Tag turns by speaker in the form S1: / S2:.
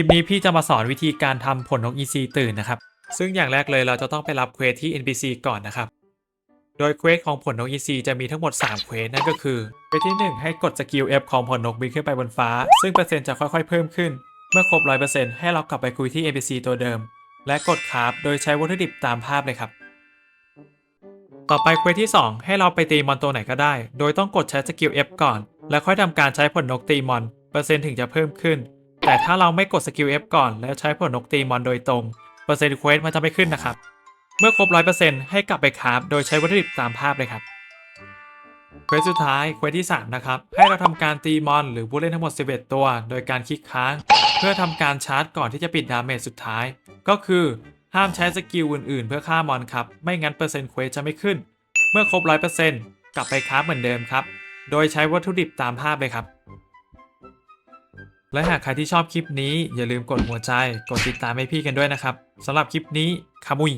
S1: ลิปนี้พี่จะมาสอนวิธีการทำผลนก EC ตื่นนะครับ ซึ่งอย่างแรกเลยเราจะต้องไปรับเควสที่ NPC ก่อนนะครับ โดยเควสของผลนก EC จะมีทั้งหมด 3 เควสนั่นก็คือเควสที่ 1 ให้กดสกิล F ของผลนกบินขึ้นไปบนฟ้า ซึ่งเปอร์เซ็นต์จะค่อยๆเพิ่มขึ้น เมื่อครบ 100%ให้เรากลับไปคุยที่ NPC ตัวเดิม และกดคราฟโดยใช้วัตถุดิบตามภาพเลยครับ ต่อไปเควสที่ 2 ให้เราไปตีมอนตัวไหนก็ได้ โดยต้องกดใช้สกิล F ก่อน แล้วค่อยทำการใช้ผลนกตีมอน เปอร์เซ็นต์ถึงจะเพิ่มขึ้น แต่ถ้าเราไม่กดสกิล F ก่อน แล้วใช้ผลนกตีมอนโดยตรง เปอร์เซ็นต์เควสมันจะไม่ขึ้นนะครับ เมื่อครบ 100%ให้กลับไปคราฟโดยใช้วัตถุดิบตามภาพเลยครับเควสสุดท้ายเควสที่ 3 นะครับ ให้เราทำการตีมอนหรือผู้เล่นทั้งหมด 11 ตัว โดยการคลิกค้าง เพื่อทำการชาร์จก่อนที่จะปิดดาเมจสุดท้าย ก็คือห้ามใช้สกิลอื่นๆ เพื่อฆ่ามอนครับ ไม่งั้นเปอร์เซ็นต์เควสจะไม่ขึ้น เมื่อครบ 100%กลับไปคราฟเหมือนเดิมครับ โดยใช้วัตถุดิบตามภาพเลยครับ และหากใครที่ชอบคลิปนี้อย่าลืมกดหัวใจ กดติดตามให้พี่กันด้วยนะครับสำหรับคลิปนี้คามุย